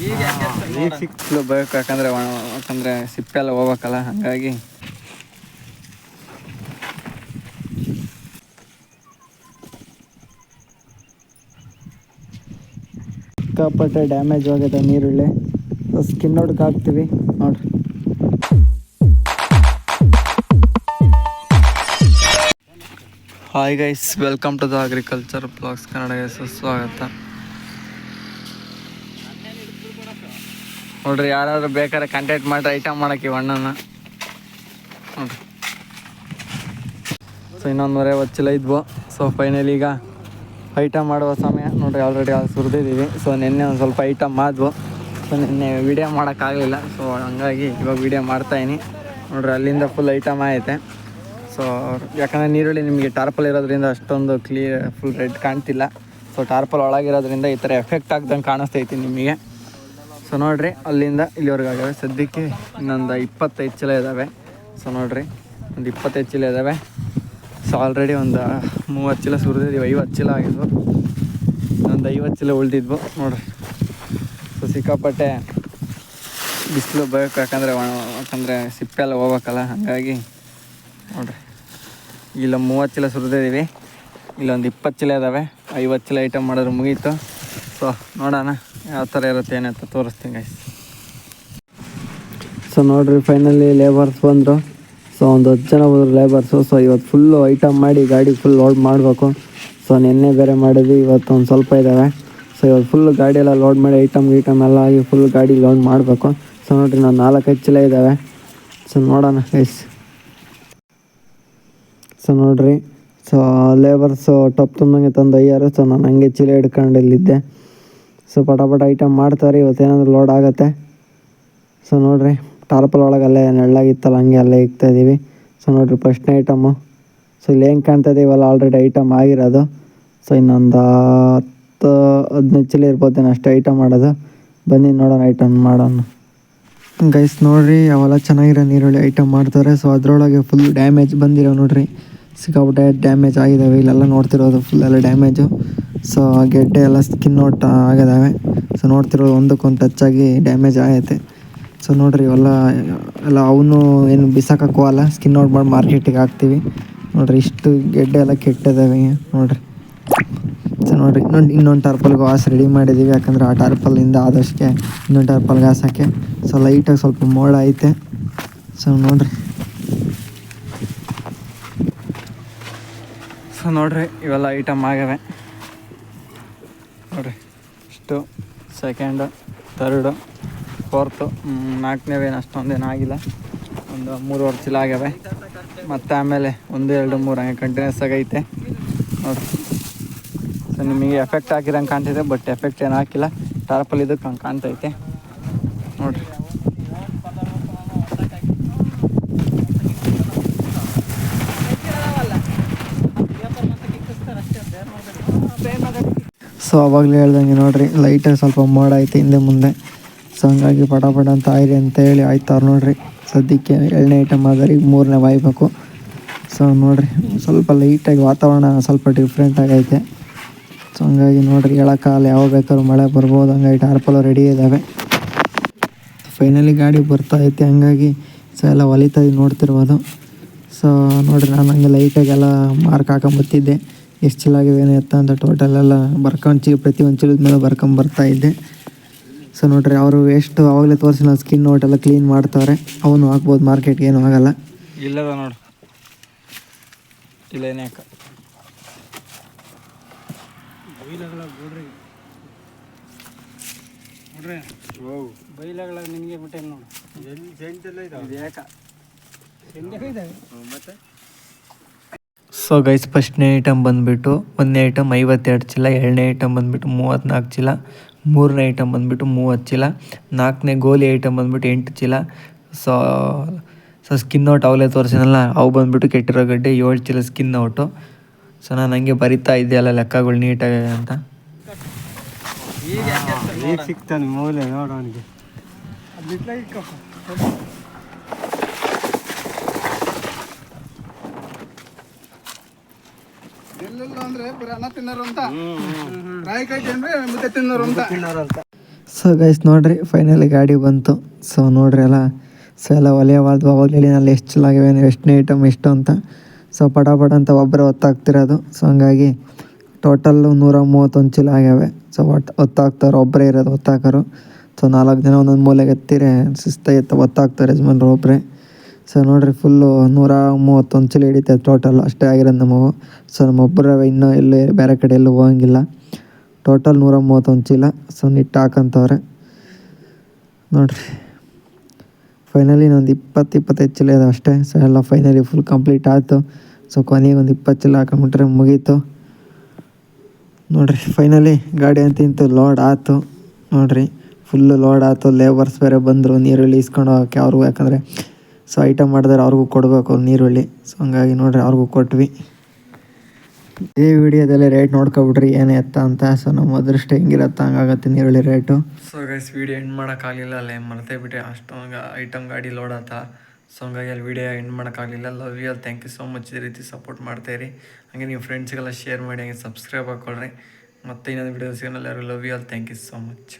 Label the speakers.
Speaker 1: ಈಗ ಸಿಕ್ಲು ಬೇಕು ಯಾಕಂದ್ರೆ ಯಾಕಂದ್ರೆ ಸಿಪ್ಪೆಲ್ಲ ಹೋಗ್ಬೇಕಲ್ಲ, ಹಾಗಾಗಿ. ಸಿಕ್ಕಾಪಟ್ಟೆ ಡ್ಯಾಮೇಜ್ ಆಗಿದೆ ನೀರುಳ್ಳಿ. ಸ್ಕಿನ್ ಔಟ್ಗೆ ಹಾಕ್ತೀವಿ, ನೋಡ್ರಿ. Hi guys welcome to the agriculture blogs Kannada ಸುಸ್ವಾಗತ ನೋಡ್ರಿ, ಯಾರಾದ್ರೂ ಬೇಕಾದ್ರೆ ಕಾಂಟ್ಯಾಕ್ಟ್ ಮಾಡ್ರಿ ಐಟಮ್ ಮಾಡಕ್ಕೆ ಅಣ್ಣನ. ನೋಡ್ರಿ. ಸೊ ಇನ್ನೊಂದು ನೂರ ಚಲ ಇದ್ವು. ಸೊ ಫೈನಲ್ ಈಗ ಐಟಮ್ ಮಾಡುವ ಸಮಯ. ನೋಡ್ರಿ ಆಲ್ರೆಡಿ ಅಲ್ಲಿ ಸುರಿದಿದ್ದೀವಿ ಸೊ ನಿನ್ನೆ ಒಂದು ಸ್ವಲ್ಪ ಐಟಮ್ ಆದ್ವು. ಸೊ ನಿನ್ನೆ ವಿಡಿಯೋ ಮಾಡೋಕ್ಕಾಗಲಿಲ್ಲ. ಸೊ ಹಂಗಾಗಿ ಇವಾಗ ವಿಡಿಯೋ ಮಾಡ್ತಾಯಿನಿ ನೋಡ್ರಿ, ಅಲ್ಲಿಂದ ಫುಲ್ ಐಟಮ್ ಆಯಿತೆ. ಸೊ ಯಾಕಂದರೆ ನೀರುಳ್ಳಿ ನಿಮಗೆ ಟಾರ್ಪಲ್ ಇರೋದ್ರಿಂದ ಅಷ್ಟೊಂದು ಕ್ಲಿಯರ್ ಫುಲ್ ರೆಡ್ ಕಾಣ್ತಿಲ್ಲ. ಸೊ ಟಾರ್ಪಲ್ ಒಳಗಿರೋದ್ರಿಂದ ಈ ಥರ ಎಫೆಕ್ಟ್ ಆಗ್ದಂಗೆ ಕಾಣಿಸ್ತೈತಿ ನಿಮಗೆ. ಸೊ ನೋಡ್ರಿ, ಅಲ್ಲಿಂದ ಇಲ್ಲಿವರೆಗೆ ಆಗ್ಯಾವೆ ಸದ್ಯಕ್ಕೆ ಇನ್ನೊಂದು ಇಪ್ಪತ್ತೈದು ಚೀಲ ಇದ್ದಾವೆ ಸೊ ನೋಡ್ರಿ, ಒಂದು ಇಪ್ಪತ್ತೈದು ಚೀಲ ಇದ್ದಾವೆ ಸೊ ಆಲ್ರೆಡಿ ಒಂದು ಮೂವತ್ತು ಚೀಲ ಸುರಿದಿದ್ದೀವಿ ಐವತ್ತು ಚೀಲ ಆಗಿದ್ವು. ಒಂದು ಐವತ್ತು ಚೀಲ ಉಳಿದಿದ್ವು, ನೋಡ್ರಿ. ಸೊ ಸಿಕ್ಕಾಪಟ್ಟೆ ಬಿಸಿಲು ಬೇಕು, ಯಾಕಂದರೆ ಯಾಕಂದರೆ ಸಿಪ್ಪೆಲ್ಲ ಹೋಗ್ಬೇಕಲ್ಲ, ಹಾಗಾಗಿ ನೋಡ್ರಿ. ಇಲ್ಲ ಮೂವತ್ತು ಚೀಲ ಸುರಿದಿದ್ದೀವಿ ಇಲ್ಲೊಂದು ಇಪ್ಪತ್ತು ಚೀಲ ಇದ್ದಾವೆ ಐವತ್ತು ಚೀಲ ಐಟಮ್ ಮಾಡಿದ್ರೆ ಮುಗೀತು. ಸೊ ನೋಡೋಣ. ಯಾವ ಥರ ಇರುತ್ತೆ ಏನಂತ ತೋರಿಸ್ತೀನಿ ಗೈಸ್ ಸೊ ನೋಡ್ರಿ ಫೈನಲಿ ಲೇಬರ್ಸ್ ಬಂದರು. ಸೊ ಒಂದು ಹತ್ತು ಜನ ಬಂದರು ಲೇಬರ್ಸು ಸೊ ಇವತ್ತು ಫುಲ್ಲು ಐಟಮ್ ಮಾಡಿ ಗಾಡಿ ಫುಲ್ ಲೋಡ್ ಮಾಡಬೇಕು. ಸೊ ನಿನ್ನೆ ಬೇರೆ ಮಾಡಿದ್ವಿ, ಇವತ್ತು ಒಂದು ಸ್ವಲ್ಪ ಇದ್ದಾವೆ ಸೊ ಇವತ್ತು ಫುಲ್ ಗಾಡಿ ಎಲ್ಲ ಲೋಡ್ ಮಾಡಿ ಐಟಮ್ ಗೀಟಮ್ ಎಲ್ಲ ಆಗಿ ಫುಲ್ ಗಾಡಿ ಲೋಡ್ ಮಾಡಬೇಕು. ಸೊ ನೋಡ್ರಿ ನಾವು ನಾಲ್ಕೈದು ಚೀಲ ಇದ್ದಾವೆ ಸೊ ನೋಡೋಣ ಗೈಸ್ ಸೊ ನೋಡ್ರಿ ಸೊ ಲೇಬರ್ಸು ಟಪ್ ತುಂಬಂಗೆ ತಂದು ಅಯ್ಯಾರು. ಸೊ ನಾನು ಹಂಗೆ ಚೀಲ ಹಿಡ್ಕೊಂಡು ಇಲ್ಲಿದ್ದೆ. ಸೊ ಪಟ ಪಟ ಐಟಮ್ ಮಾಡ್ತಾರೆ, ಇವತ್ತೇನಾದರೂ ಲೋಡ್ ಆಗುತ್ತೆ. ಸೊ ನೋಡಿರಿ ಟಾರ್ಪಲ್ ಒಳಗೆ ಅಲ್ಲೇ ನೆಳ್ಳಾಗಿತ್ತಲ್ಲ, ಹಂಗೆ ಅಲ್ಲೇ ಇಕ್ತಾ ಇದೀವಿ. ಸೊ ನೋಡಿರಿ ಫಸ್ಟ್ನೇ ಐಟಮು ಸೊ ಇಲ್ಲಿ ಹೆಂಗೆ ಕಾಣ್ತಾ ಇವೆಲ್ಲ ಆಲ್ರೆಡಿ ಐಟಮ್ ಆಗಿರೋದು. ಸೊ ಇನ್ನೊಂದು ಹತ್ತು, ಹದಿನೈದು ಇರ್ಬೋದು ಇರ್ಬೋದೇನೋ ಅಷ್ಟು ಐಟಮ್ ಮಾಡೋದು. ಬನ್ನಿ ನೋಡೋಣ ಐಟಮ್ ಮಾಡೋಣ. ಗೈಸ್ ನೋಡಿರಿ, ಅವೆಲ್ಲ ಚೆನ್ನಾಗಿರೋ ನೀರುಳ್ಳಿ ಐಟಮ್ ಮಾಡ್ತಾರೆ. ಸೊ ಅದರೊಳಗೆ ಫುಲ್ ಡ್ಯಾಮೇಜ್ ಬಂದಿರೋ ನೋಡ್ರಿ. ಸಿಕ್ಕಾಪಟ್ಟೆ ಡ್ಯಾಮೇಜ್ ಆಗಿದ್ದಾವೆ ಇಲ್ಲೆಲ್ಲ ನೋಡ್ತಿರೋದು ಫುಲ್ ಎಲ್ಲ ಡ್ಯಾಮೇಜು ಸೊ ಆ ಗೆಡ್ಡೆ ಎಲ್ಲ ಸ್ಕಿನ್ ಔಟ್ ಆಗಿದಾವೆ. ಸೊ ನೋಡ್ತಿರೋದು ಒಂದಕ್ಕೊಂದು ಟಚ್ ಆಗಿ ಡ್ಯಾಮೇಜ್ ಆಗೈತೆ ಸೊ ನೋಡ್ರಿ, ಇವೆಲ್ಲ, ಎಲ್ಲ ಅವನು ಏನು ಬಿಸಾಕೋಕ್ಕೂ ಅಲ್ಲ. ಸ್ಕಿನ್ ಔಟ್ ಮಾಡಿ ಮಾರ್ಕೆಟಿಗೆ ಹಾಕ್ತೀವಿ. ನೋಡ್ರಿ, ಇಷ್ಟು ಗೆಡ್ಡೆ ಎಲ್ಲ ಕೆಟ್ಟಿದ್ದಾವೆ ನೋಡ್ರಿ. ಸೊ ನೋಡ್ರಿ, ಇನ್ನೊಂದು ಇನ್ನೊಂದು ಟಾರ್ಪಲ್ಗೆ ವಾಸ್ ರೆಡಿ ಮಾಡಿದ್ದೀವಿ ಯಾಕಂದ್ರೆ ಆ ಟಾರ್ಪಲಿಂದ ಆದಷ್ಟೇ ಇನ್ನೊಂದು ಟಾರ್ಪಲ್ಗೆ ಹಾಸೋಕ್ಕೆ ಸೊ ಲೈಟಾಗಿ ಸ್ವಲ್ಪ ಮೋಡ ಐತೆ ಸೊ ನೋಡ್ರಿ. ಸೊ ನೋಡ್ರಿ, ಇವೆಲ್ಲ ಐಟಮ್ ಆಗ್ಯಾವೆ ನೋಡ್ರಿ, ಇಷ್ಟು ಸೆಕೆಂಡು ತರ್ಡು ಫೋರ್ತು ನಾಲ್ಕನೇವೇನು ಅಷ್ಟೊಂದೇನು ಆಗಿಲ್ಲ. ಒಂದು ಮೂರುವರೆ ಚೀಲ ಆಗ್ಯಾವೆ. ಮತ್ತು ಆಮೇಲೆ ಒಂದು, ಎರಡು, ಮೂರು ಹಂಗೆ ಕಂಟಿನ್ಯೂಸ್ ಆಗೈತೆ ನೋಡಿರಿ. ಸೊ ನಿಮಗೆ ಎಫೆಕ್ಟ್ ಹಾಕಿದಂಗೆ ಕಾಣ್ತಿದೆ ಬಟ್ ಎಫೆಕ್ಟ್ ಏನು ಹಾಕಿಲ್ಲ. ಟಾರ್ಪಲ್ ಇದಕ್ಕೆ ಹಂಗೆ ಕಾಣ್ತೈತೆ. ನೋಡ್ರಿ. ಸೊ, ಅವಾಗಲೇ ಹೇಳ್ದಂಗೆ ನೋಡಿರಿ ಲೈಟಾಗಿ ಸ್ವಲ್ಪ ಮೋಡ ಐತೆ ಹಿಂದೆ ಮುಂದೆ. ಸೊ ಹಂಗಾಗಿ ಪಟ ಪಟ ಅಂತ ಆಯ್ರಿ ಅಂತ ಹೇಳಿ ನೋಡಿರಿ. ಸದ್ಯಕ್ಕೆ ಎರಡನೇ ಐಟಮ್ ಆದರೆ ಈಗ ಮೂರನೇ ವಾಯ್ಬೇಕು. ಸೊ ನೋಡಿರಿ, ಸ್ವಲ್ಪ ಲೈಟಾಗಿ ವಾತಾವರಣ ಸ್ವಲ್ಪ ಡಿಫ್ರೆಂಟ್ ಆಗೈತೆ. ಸೊ ಹಂಗಾಗಿ ನೋಡಿರಿ ಹೇಳೋಕ್ಕಾಗಲ್ಲ ಯಾವಾಗ ಬೇಕಾದ್ರೂ ಮಳೆ ಬರ್ಬೋದು. ಹಂಗಾಗಿ ಟಾರ್ಪಲ್ ರೆಡಿ ಇದ್ದಾವೆ ಫೈನಲಿ ಗಾಡಿ ಬರ್ತಾ ಐತೆ, ಹಂಗಾಗಿ ಸೊ, ಎಲ್ಲ ಹೊಲಿತಾ ನೋಡ್ತಿರ್ಬೋದು. ಸೊ ನೋಡಿರಿ, ನಾನು ಹಂಗೆ ಲೈಟಾಗಿ ಎಲ್ಲ ಮಾರ್ಕ್ ಹಾಕೊಂಬತ್ತಿದ್ದೆ ಎಷ್ಟು ಚೀಲ ಆಗಿವೆ ಏನು ಎತ್ತ ಅಂತ ಟೋಟಲ್ ಎಲ್ಲ ಬರ್ಕೊಂಡು ಚೀಲ ಪ್ರತಿ ಒಂದು ಚೀಲದ ಮೇಲೆ ಬರ್ಕೊಂಡು ಬರ್ತಾ ಇದ್ದೆ. ಸೊ ನೋಡ್ರಿ ಅವರು ಎಷ್ಟು ಆವಾಗಲೇ ತೋರಿಸಿ ನಾವು ಸ್ಕಿನ್ ನೋಟ್ ಎಲ್ಲ ಕ್ಲೀನ್ ಮಾಡ್ತಾರೆ ಅವನು ಹಾಕ್ಬೋದು ಮಾರ್ಕೆಟ್ಗೆ ಏನು ಆಗಲ್ಲ. ಇಲ್ಲದ ನೋಡು. ಇಲ್ಲ ಏನೇ ಬೈಲಗಳ ನಿನಗೆ ಬಿಟ್ಟೆ ನೋಡು. ಸೊ ಗೈಸ್ ಫಸ್ಟ್ನೇ ಐಟಮ್ ಬಂದುಬಿಟ್ಟು ಒಂದನೇ ಐಟಮ್ ಐವತ್ತೆರಡು ಚೀಲ ಎರಡನೇ ಐಟಮ್ ಬಂದುಬಿಟ್ಟು ಮೂವತ್ತ್ನಾಲ್ಕು ಚೀಲ ಮೂರನೇ ಐಟಮ್ ಬಂದುಬಿಟ್ಟು ಮೂವತ್ತು ಚೀಲ ನಾಲ್ಕನೇ ಗೋಲಿ ಐಟಮ್ ಬಂದುಬಿಟ್ಟು ಎಂಟು ಚೀಲ. ಸೊ ಸೊ ಸ್ಕಿನ್ ಔಟ್ ಅವಲೇ ತೋರಿಸಿನಲ್ಲ ಅವು ಬಂದುಬಿಟ್ಟು ಕೆಟ್ಟಿರೋ ಗಡ್ಡೆ ಏಳು ಚೀಲ ಸ್ಕಿನ್ ಔಟು ಸೊ ನಾನು ಹಂಗೆ ಬರಿತಾ ಇದೆಯಲ್ಲ ಲೆಕ್ಕಗಳು ನೀಟಾಗಿ ಅಂತ.
Speaker 2: ಈಗ ಸಿಗ್ತಾನೆ ಮೂಲೆ ನೋಡು ಅವನಿಗೆ
Speaker 3: ಎಲ್ಲೆಲ್ಲ ಅಂದ್ರೆ ಬರೀ ಅನ್ನ ತಿನ್ನೋರು ಅಂತ. ರಾಯಿ ಕಟ್ಟಿ ಅಂದ್ರೆ ಮುದ್ದೆ ತಿನ್ನೋರು ಅಂತ.
Speaker 1: ಸೊ ಗೈಸ್ ನೋಡ್ರಿ ಫೈನಲಿ ಗಾಡಿ ಬಂತು. ಸೊ ನೋಡ್ರಿ ಎಲ್ಲ ಸೊ ಎಲ್ಲ ಒಲೆ ವಾಲ್ದು ನಲ್ಲಿ ಎಷ್ಟು ಚಲಾಗಿವೆ ಎಷ್ಟನೇ ಐಟಮ್ ಎಷ್ಟು ಅಂತ. ಸೊ ಪಟ ಪಟ ಅಂತ ಒಬ್ಬರೇ ಹೊತ್ತಾಗ್ತಿರೋದು ಸೊ ಹಂಗಾಗಿ ಟೋಟಲ್ಲು ನೂರ ಮೂವತ್ತೊಂದು ಚೀಲ ಆಗ್ಯಾವೆ. ಸೊ ಒಟ್ಟು ಹೊತ್ತಾಗ್ತಾರೆ ಒಬ್ಬರೇ ಇರೋದು ಹೊತ್ತಾಕರು. ಸೊ ನಾಲ್ಕು ಜನ ಒಂದೊಂದು ಮೂಲೆಗೆ ಎತ್ತಿರೆ ಎತ್ತ ಹೊತ್ತಾಗ್ತಾರೆ ಯಜಮಾನ್ರು ಒಬ್ಬರೇ ಸೊ ನೋಡಿರಿ ಫುಲ್ಲು ನೂರ ಮೂವತ್ತೊಂದು ಚೀಲ ಹಿಡಿತೈತೆ ಟೋಟಲ್ ಅಷ್ಟೇ ಆಗಿರೋದು ನಮ್ಮ ಸೊ ನಮ್ಮೊಬ್ಬರ ಇನ್ನೂ ಎಲ್ಲೂ ಬೇರೆ ಕಡೆ ಎಲ್ಲೂ ಹೋಗಂಗಿಲ್ಲ. ಟೋಟಲ್ ನೂರ ಮೂವತ್ತೊಂದು ಚೀಲ. ಸೊ ನಿಟ್ಟು ಹಾಕಂತವ್ರೆ. ನೋಡಿರಿ. ಫೈನಲಿ ಇನ್ನೊಂದು ಇಪ್ಪತ್ತು, ಇಪ್ಪತ್ತೈದು ಚೀಲ ಇದೆ ಅಷ್ಟೇ. ಸೊ ಎಲ್ಲ ಫೈನಲಿ ಫುಲ್ ಕಂಪ್ಲೀಟ್ ಆಯಿತು. ಸೊ ಕೊನೆಗೆ ಒಂದು ಇಪ್ಪತ್ತು ಚೀಲ ಹಾಕೊಂಬಿಟ್ರೆ ಮುಗೀತು. ನೋಡ್ರಿ ಫೈನಲಿ ಗಾಡಿ ಅಂತ ಇಂತು ಲೋಡ್ ಆಯ್ತು. ನೋಡಿರಿ ಫುಲ್ಲು ಲೋಡ್ ಆಯ್ತು. ಲೇಬರ್ಸ್ ಬೇರೆ ಬಂದರು ನೀರುಳ್ಳಿ ಇಸ್ಕೊಂಡು ಹೋಗೋಕ್ಕೆ, ಅವ್ರಿಗೂ ಯಾಕಂದರೆ ಸೊ ಐಟಮ್ ಮಾಡಿದ್ರೆ ಅವ್ರಿಗೂ ಕೊಡಬೇಕು ನೀರುಳ್ಳಿ ಸೊ ಹಂಗಾಗಿ ನೋಡ್ರಿ ಅವ್ರಿಗೂ ಕೊಟ್ವಿ. ಈ ವಿಡಿಯೋದಲ್ಲಿ ರೇಟ್ ನೋಡ್ಕೊಬಿಟ್ರಿ ಏನೇ ಎತ್ತ ಅಂತ. ಸೊ ನಮ್ಮ ಅದೃಷ್ಟ ಹೆಂಗಿರತ್ತ ಹಂಗಾಗತ್ತೆ ನೀರುಳ್ಳಿ rate so guys video end ಮಾಡೋಕ್ಕಾಗಲಿಲ್ಲ ಅಲ್ಲೇ, ಮರ್ತೇ ಬಿಟ್ಟೆ ಅಷ್ಟೊಂದು ಐಟಮ್ ಗಾಡಿ ಲೋಡ್ ಆತ ಸೊ ಹಂಗಾಗಿ ಅಲ್ಲಿ ವಿಡಿಯೋ ಎಂಡ್ ಮಾಡೋಕ್ಕಾಗಲಿಲ್ಲ. ಲವ್ ಯು ಅಲ್ಲಿ ಥ್ಯಾಂಕ್ ಯು ಸೊ ಮಚ್ ಈ ರೀತಿ ಸಪೋರ್ಟ್ ಮಾಡ್ತಾಯಿರಿ ಹಾಗೆ ನೀವು ಫ್ರೆಂಡ್ಸ್ಗೆಲ್ಲ ಶೇರ್ ಮಾಡಿ, ಹಂಗೆ ಸಬ್ಸ್ಕ್ರೈಬ್ ಹಾಕ್ಕೊಳ್ರಿ ಮತ್ತೆ ಇನ್ನೊಂದು ವಿಡಿಯೋ ಸಿಗೋಲ್ಲ ಲವ್ ಯು ಅಲ್ಲಿ ಥ್ಯಾಂಕ್ ಯು ಸೊ ಮಚ್